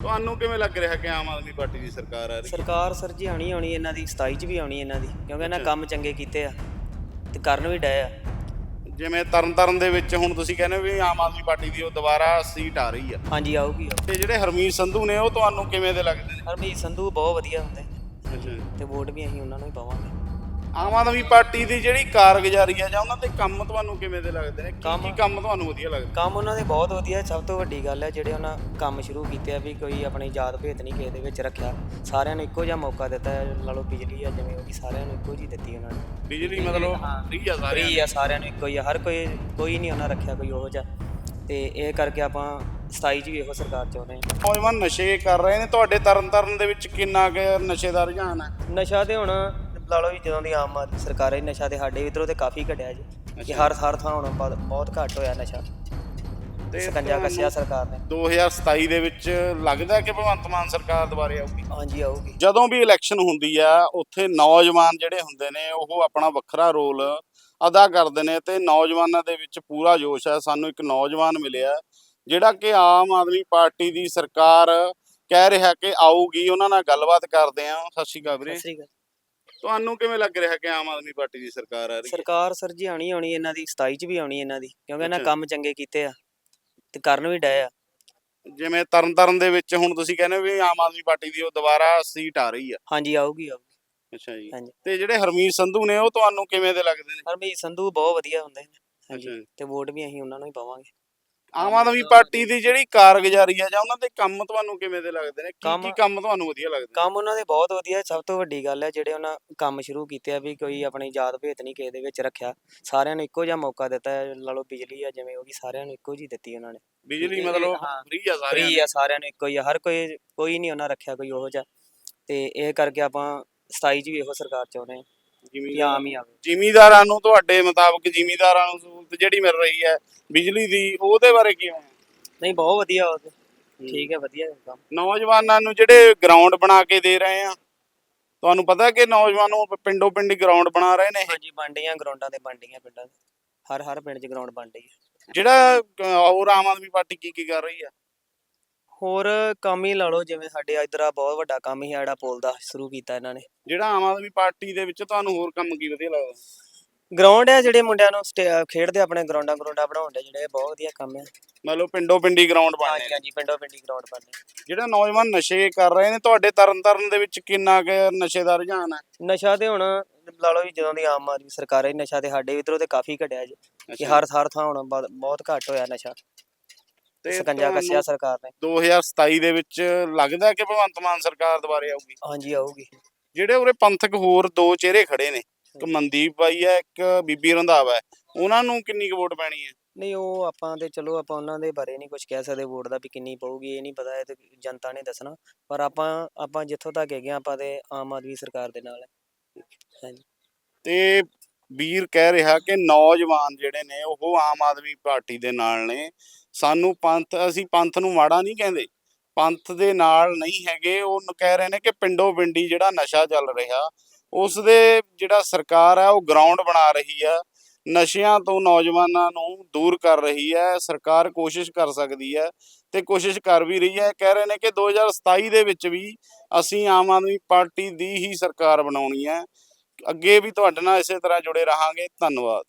ਤੁਹਾਨੂੰ ਕਿਵੇਂ ਲੱਗ ਰਿਹਾ ਕਿ ਆਮ ਆਦਮੀ ਪਾਰਟੀ ਦੀ ਸਰਕਾਰ ਆ ਰਹੀ ਸਰਕਾਰ ਸਰ ਜੀ ਆਣੀ ਆਉਣੀ ਇਹਨਾਂ ਦੀ 27 ਚ ਵੀ ਆਉਣੀ ਇਹਨਾਂ ਦੀ ਕਿਉਂਕਿ ਇਹਨਾਂ ਕੰਮ ਚੰਗੇ ਕੀਤੇ ਆ ਤੇ ਕਰਨ ਵੀ ਡਏ ਆ। ਜਿਵੇਂ ਤਰਨਤਾਰਨ ਦੇ ਵਿੱਚ ਹੁਣ ਤੁਸੀਂ ਕਹਿੰਦੇ ਹੋ ਵੀ ਆਮ ਆਦਮੀ ਪਾਰਟੀ ਦੀ ਉਹ ਦੁਬਾਰਾ ਸੀਟ ਆ ਰਹੀ ਆ। ਹਾਂਜੀ ਆਊਗੀ ਆਊਗੀ। ਤੇ ਜਿਹੜੇ ਹਰਮੀਤ ਸੰਧੂ ਨੇ ਉਹ ਤੁਹਾਨੂੰ ਕਿਵੇਂ ਦੇ ਲੱਗਦੇ ਨੇ? ਹਰਮੀਤ ਸੰਧੂ ਬਹੁਤ ਵਧੀਆ ਹੁੰਦੇ ਅੱਛਾ। ਤੇ ਵੋਟ ਵੀ ਅਸੀਂ ਉਹਨਾਂ ਨੂੰ ਹੀ ਪਾਵਾਂਗੇ। ਆਮ ਆਦਮੀ ਪਾਰਟੀ ਦੀ ਜਿਹੜੀ ਕਾਰਗੁਜ਼ਾਰੀ ਆ ਜਾਂ ਉਹਨਾਂ ਦੇ ਕੰਮ ਤੁਹਾਨੂੰ ਕਿਵੇਂ ਦੇ ਲੱਗਦੇ ਨੇ? ਕੀ ਕੀ ਕੰਮ ਤੁਹਾਨੂੰ ਵਧੀਆ ਲੱਗਦੇ? ਕੰਮ ਉਹਨਾਂ ਦੇ ਬਹੁਤ ਵਧੀਆ ਸਭ ਤੋਂ ਵੱਡੀ ਗੱਲ ਹੈ ਜਿਹੜੇ ਉਹਨਾਂ ਕੰਮ ਸ਼ੁਰੂ ਕੀਤੇ ਆ ਵੀ ਕੋਈ ਆਪਣੀ ਜਾਤ ਭੇਤ ਨਹੀਂ ਕਿਸੇ ਦੇ ਵਿੱਚ ਰੱਖਿਆ। ਸਾਰਿਆਂ ਨੂੰ ਇੱਕੋ ਜਿਹਾ ਮੌਕਾ ਦਿੱਤਾ ਹੈ ਲਾ ਲਓ ਬਿਜਲੀ ਆ ਜਿਵੇਂ ਉਹ ਵੀ ਸਾਰਿਆਂ ਨੂੰ ਇੱਕੋ ਜਿਹੀ ਦਿੱਤੀ ਉਹਨਾਂ ਨੇ। ਬਿਜਲੀ ਮਤਲਬ ਹਾਂ। ਫ੍ਰੀ ਆ ਸਾਰੇ ਫ੍ਰੀ ਆ ਸਾਰਿਆਂ ਨੂੰ ਇੱਕੋ ਹੀ ਆ ਹਰ ਕੋਈ ਕੋਈ ਨਹੀਂ ਉਹਨਾਂ ਰੱਖਿਆ ਕੋਈ ਉਹੋ ਜਿਹਾ। ਤੇ ਇਹ ਕਰਕੇ ਆਪਾਂ 27 ਚ ਵੀ ਇਹੋ ਸਰਕਾਰ ਚਾਹੁੰਦੇ ਹਾਂ। ਨੌਜਵਾਨ ਨਸ਼ੇ ਕਰ ਰਹੇ ਨੇ ਤੁਹਾਡੇ ਤਰਨਤਾਰਨ ਦੇ ਵਿੱਚ ਕਿੰਨਾ ਕੁ ਨਸ਼ੇ ਦਾ ਰੁਝਾਨ ਹੈ? ਨਸ਼ਾ ਤੇ ਹੁਣ ਲਾ ਲਓ ਵੀ ਜਦੋਂ ਦੀ ਆਮ ਆਦਮੀ ਸਰਕਾਰ ਹੈ ਨਸ਼ਾ ਤੇ ਸਾਡੇ ਇਧਰੋਂ ਤੇ ਕਾਫੀ ਘਟਿਆ ਜੀ ਕਿ। ਹਰ ਹਰ ਥਾਂ ਹੁਣ ਬਹੁਤ- ਬਹੁਤ ਘੱਟ ਹੋਇਆ ਨਸ਼ਾ। ਤੇ ਸਕੰਜਾ ਕੱਸਿਆ ਸਰਕਾਰ ਨੇ। 2027 ਦੇ ਵਿੱਚ ਲੱਗਦਾ ਕਿ ਭਗਵੰਤ ਮਾਨ ਸਰਕਾਰ ਦੁਬਾਰੇ ਆਊਗੀ? ਹਾਂਜੀ ਆਊਗੀ। ਜਦੋਂ ਵੀ ਇਲੈਕਸ਼ਨ ਹੁੰਦੀ ਆ ਉੱਥੇ ਨੌਜਵਾਨ ਜਿਹੜੇ ਹੁੰਦੇ ਨੇ ਉਹ ਆਪਣਾ ਵੱਖਰਾ ਰੋਲ ਅਦਾ ਕਰਦੇ ਨੇ ਤੇ ਨੌਜਵਾਨਾਂ ਦੇ ਵਿੱਚ ਪੂਰਾ ਜੋਸ਼ ਹੈ ਸਾਨੂੰ ਇੱਕ ਨੌਜਵਾਨ ਮਿਲਿਆ ਜਿਹੜਾ ਕਿ ਆਮ ਆਦਮੀ ਪਾਰਟੀ ਦੀ ਸਰਕਾਰ ਕਹਿ ਰਿਹਾ ਕਿ ਆਊਗੀ। ਉਹਨਾਂ ਨਾਲ ਗੱਲਬਾਤ ਕਰਦੇ ਆ। ਸਤਿ ਸ਼੍ਰੀ ਅਕਾਲ ਵੀਰੇ। ਸਤਿ ਸ੍ਰੀ ਅਕਾਲ। ਤੁਹਾਨੂੰ ਕਿਵੇਂ ਲੱਗ ਰਿਹਾ ਕਿ ਆਮ ਆਦਮੀ ਪਾਰਟੀ ਦੀ ਸਰਕਾਰ ਆ ਰਹੀ ਹੈ? ਸਰਕਾਰ ਸਰ ਜੀ ਆਣੀ ਆਉਣੀ ਇਹਨਾਂ ਦੀ 27 ਚ ਵੀ ਆਉਣੀ ਇਹਨਾਂ ਦੀ ਕਿਉਂਕਿ ਇਹਨਾਂ। ਕੰਮ ਚੰਗੇ ਕੀਤੇ ਆ ਤੇ ਕਰਨ ਵੀ ਡਏ ਆ। ਜਿਵੇਂ ਤਰਨਤਾਰਨ ਦੇ ਵਿੱਚ ਹੁਣ ਤੁਸੀਂ ਕਹਿੰਦੇ ਵੀ ਆਮ ਆਦਮੀ ਪਾਰਟੀ ਦੀ ਉਹ ਦੁਬਾਰਾ ਸੀਟ ਆ ਰਹੀ ਆ। ਹਾਂਜੀ ਆਊਗੀ ਆਊਗੀ। ਅੱਛਾ ਜੀ। ਹਾਂਜੀ। ਤੇ ਜਿਹੜੇ ਹਰਮੀਤ ਸੰਧੂ ਨੇ ਉਹ ਤੁਹਾਨੂੰ ਕਿਵੇਂ ਦੇ ਲੱਗਦੇ ਨੇ? ਹਰਮੀਤ ਸੰਧੂ ਬਹੁਤ ਵਧੀਆ ਹੁੰਦੇ ਨੇ। ਹਾਂਜੀ। ਅੱਛਾ। ਤੇ ਵੋਟ ਵੀ ਅਸੀਂ ਉਹਨਾਂ ਨੂੰ ਹੀ ਪਾਵਾਂਗੇ। ਆਮ ਆਦਮੀ ਪਾਰਟੀ ਦੀ ਜਿਹੜੀ ਕਾਰਗੁਜ਼ਾਰੀ ਆ ਜਾਂ ਉਹਨਾਂ ਦੇ ਕੰਮ ਤੁਹਾਨੂੰ ਕਿਵੇਂ ਦੇ ਲੱਗਦੇ ਨੇ? ਕੀ ਕੀ ਕੰਮ ਤੁਹਾਨੂੰ ਵਧੀਆ ਲੱਗਦੇ ਨੇ? ਕੰਮ ਉਹਨਾਂ ਦੇ ਬਹੁਤ ਵਧੀਆ ਸਭ ਤੋਂ ਵੱਡੀ ਗੱਲ ਹੈ ਜਿਹੜੇ ਉਹਨਾਂ ਕੰਮ ਸ਼ੁਰੂ ਕੀਤੇ ਆ ਵੀ ਕੋਈ ਆਪਣੀ ਜਾਤ ਭੇਤ ਨਹੀਂ ਕਿਸੇ ਦੇ ਵਿੱਚ ਰੱਖਿਆ। ਸਾਰਿਆਂ ਨੂੰ ਇੱਕੋ ਜਿਹਾ ਮੌਕਾ ਦਿੱਤਾ ਹੈ ਲਾ ਲਓ ਬਿਜਲੀ ਆ ਜਿਵੇਂ ਉਹ ਵੀ ਸਾਰਿਆਂ ਨੂੰ ਇੱਕੋ ਜਿਹੀ ਦਿੱਤੀ ਉਹਨਾਂ ਨੇ। ਬਿਜਲੀ ਮਤਲਬ। ਫ੍ਰੀ ਆ ਸਾਰੇ ਫ੍ਰੀ ਆ ਸਾਰਿਆਂ ਨੂੰ ਇੱਕੋ ਹੀ ਆ ਹਰ ਕੋਈ ਕੋਈ ਨਹੀਂ ਉਹਨਾਂ ਰੱਖਿਆ ਕੋਈ ਉਹੋ ਜਿਹਾ। ਤੇ ਇਹ ਕਰਕੇ ਆਪਾਂ 27 ਚ ਵੀ ਇਹੋ ਸਰਕਾਰ ਚਾਹੁੰਦੇ ਹਾਂ। ਵੀ ਆਮ ਹੀ ਆਵੇ ਜ਼ਿਮੀਦਾਰਾਂ ਨੂੰ ਤੁਹਾਡੇ ਮੁਤਾਬਕ ਜ਼ਿਮੀਦਾਰਾਂ ਨੂੰ ਸਹੂਲਤ ਜਿਹੜੀ ਮਿਲ ਰਹੀ ਹੈ ਬਿਜਲੀ ਦੀ ਉਹਦੇ ਬਾਰੇ ਕੀ ਹੋਣਾ? ਨਹੀਂ ਬਹੁਤ ਵਧੀਆ ਉਹ ਤੇ। ਠੀਕ ਹੈ ਵਧੀਆ ਕੰਮ। ਨੌਜਵਾਨਾਂ ਨੂੰ ਜਿਹੜੇ ਗਰਾਊਂਡ ਬਣਾ ਕੇ ਦੇ ਰਹੇ ਆ ਤੁਹਾਨੂੰ ਪਤਾ ਕਿ ਨੌਜਵਾਨ ਨੂੰ ਪਿੰਡੋਂ ਪਿੰਡੀ ਗਰਾਊਂਡ ਬਣਾ ਰਹੇ ਨੇ ਇਹ? ਹਾਂਜੀ ਬਾਂਡੀਆਂ ਗਰਾਊਂਡਾਂ ਤੇ ਬਾਂਡੀਆਂ ਪਿੰਡਾਂ ਦੇ ਹਰ ਹਰ ਪਿੰਡ 'ਚ ਗਰਾਊਂਡ ਬਣ ਰਹੀ ਹੈ। ਜਿਹੜਾ ਅਹ, ਹੋਰ ਆਮ ਆਦਮੀ ਪਾਰਟੀ ਕੀ ਕੀ ਕਰ ਰਹੀ ਆ ਹੋਰ ਕੰਮ ਹੀ ਲਾ ਲਓ ਜਿਵੇਂ ਸਾਡੇ ਇਧਰ ਆ ਬਹੁਤ ਵੱਡਾ ਕੰਮ ਹੀ ਆ ਜਿਹੜਾ ਪੁਲ ਦਾ ਸ਼ੁਰੂ ਕੀਤਾ ਇਹਨਾਂ ਨੇ। ਜਿਹੜਾ ਆਮ ਆਦਮੀ ਪਾਰਟੀ ਦੇ ਵਿੱਚ ਤੁਹਾਨੂੰ ਹੋਰ ਕੰਮ ਕੀ ਵਧੀਆ ਲੱਗਦਾ? ਗਰਾਊਂਡ ਹੈ ਜਿਹੜੇ ਮੁੰਡਿਆਂ ਨੂੰ ਸਟੇ- ਖੇਡਦੇ ਆਪਣੇ ਗਰਾਊਂਡਾਂ ਗਰਾਊਂਡਾਂ ਬਣਾਉਂਦੇ ਜਿਹੜੇ ਇਹ ਬਹੁਤ ਵਧੀਆ ਕੰਮ ਹੈ ਮਤਲਬ ਪਿੰਡੋਂ ਪਿੰਡੀ ਗਰਾਊਂਡ ਬਣਨੇ ਹਾਂਜੀ ਹਾਂਜੀ ਪਿੰਡੋਂ ਪਿੰਡੀ ਗਰਾਊਂਡ ਬਣਨੇ। ਜਿਹੜਾ ਨੌਜਵਾਨ ਨਸ਼ੇ ਕਰ ਰਹੇ ਨੇ ਤੁਹਾਡੇ ਤਰਨਤਾਰਨ ਦੇ ਵਿੱਚ ਕਿੰਨਾ ਕੁ ਨਸ਼ੇ ਦਾ ਰੁਝਾਨ ਹੈ ਨਸ਼ਾ ਤੇ ਹੁਣ ਲਾ ਲਓ ਵੀ ਜਦੋਂ ਦੀ ਆਮ ਆਦਮੀ ਸਰਕਾਰ ਹੈ ਨਸ਼ਾ ਤੇ ਸਾਡੇ ਇਧਰੋਂ ਤੇ ਕਾਫੀ ਘਟਿਆ ਜੀ। ਕਿ ਹਰ ਹਰ ਥਾਂ ਹੁਣ ਬਹੁਤ ਘੱਟ ਹੋਇਆ ਨਸ਼ਾ। ਸਕੰਜਾ ਕੱਸਿਆ ਸਰਕਾਰ ਨੇ। 2027 ਦੇ ਵਿੱਚ ਲੱਗਦਾ ਕਿ ਭਗਵੰਤ ਮਾਨ ਸਰਕਾਰ ਦੁਬਾਰੇ ਆਊਗੀ? ਹਾਂਜੀ ਆਊਗੀ। ਜਿਹੜੇ ਉਰੇ ਪੰਥਕ ਹੋਰ ਦੋ ਚਿਹਰੇ ਖੜੇ ਨੇ ਇੱਕ ਮਨਦੀਪ ਬਾਈ ਹੈ ਇੱਕ ਬੀਬੀ ਰੰਧਾਵਾ ਹੈ ਉਹਨਾਂ ਨੂੰ ਕਿੰਨੀ ਕੁ ਵੋਟ ਪੈਣੀ ਹੈ? ਨਹੀਂ ਉਹ ਆਪਾਂ ਤੇ ਚਲੋ ਆਪਾਂ ਉਹਨਾਂ ਦੇ ਬਾਰੇ ਨਹੀਂ ਕੁਝ ਕਹਿ ਸਕਦੇ ਵੋਟ ਦਾ ਵੀ ਕਿੰਨੀ ਪਊਗੀ ਇਹ ਨਹੀਂ ਪਤਾ ਇਹ ਤੇ ਜਨਤਾ ਨੇ ਦੱਸਣਾ। ਪਰ ਆਪਾਂ ਆਪਾਂ ਜਿੱਥੋਂ ਤੱਕ ਹੈਗੇ ਹਾਂ, ਆਪਾਂ ਤੇ ਆਮ ਆਦਮੀ ਸਰਕਾਰ ਦੇ ਨਾਲ ਹੈ। ਹਾਂਜੀ। ਤੇ ਵੀਰ ਕਹਿ ਰਿਹਾ ਕਿ ਨੌਜਵਾਨ ਜਿਹੜੇ ਨੇ ਉਹ ਆਮ ਆਦਮੀ ਪਾਰਟੀ ਦੇ ਨਾਲ ਨੇ। ਸਾਨੂੰ ਪੰਥ, ਅਸੀਂ ਪੰਥ ਨੂੰ ਮਾੜਾ ਨਹੀਂ ਕਹਿੰਦੇ। ਪੰਥ ਦੇ ਨਾਲ ਨਹੀਂ ਹੈਗੇ, ਉਹ ਕਹਿ ਰਹੇ ਨੇ ਕਿ ਪਿੰਡੋ ਪਿੰਡੀ ਜਿਹੜਾ ਨਸ਼ਾ ਚੱਲ ਰਿਹਾ, ਉਸ ਦੇ ਜਿਹੜਾ ਸਰਕਾਰ ਹੈ ਉਹ ਗਰਾਊਂਡ ਬਣਾ ਰਹੀ ਹੈ ਨਸ਼ਿਆਂ ਤੋਂ ਨੌਜਵਾਨਾਂ ਨੂੰ ਦੂਰ ਕਰ ਰਹੀ ਹੈ ਸਰਕਾਰ ਕੋਸ਼ਿਸ਼ ਕਰ ਸਕਦੀ ਹੈ ਤੇ ਕੋਸ਼ਿਸ਼ ਕਰ ਵੀ ਰਹੀ ਹੈ ਕਹਿ ਰਹੇ ਨੇ ਕਿ 2027 ਦੇ ਵਿੱਚ ਵੀ ਅਸੀਂ ਆਮ ਆਦਮੀ ਪਾਰਟੀ ਦੀ ਹੀ ਸਰਕਾਰ ਬਣਾਉਣੀ ਹੈ ਅੱਗੇ ਵੀ ਤੁਹਾਡੇ ਨਾਲ ਇਸੇ ਤਰ੍ਹਾਂ ਜੁੜੇ ਰਹਾਂਗੇ। ਧੰਨਵਾਦ।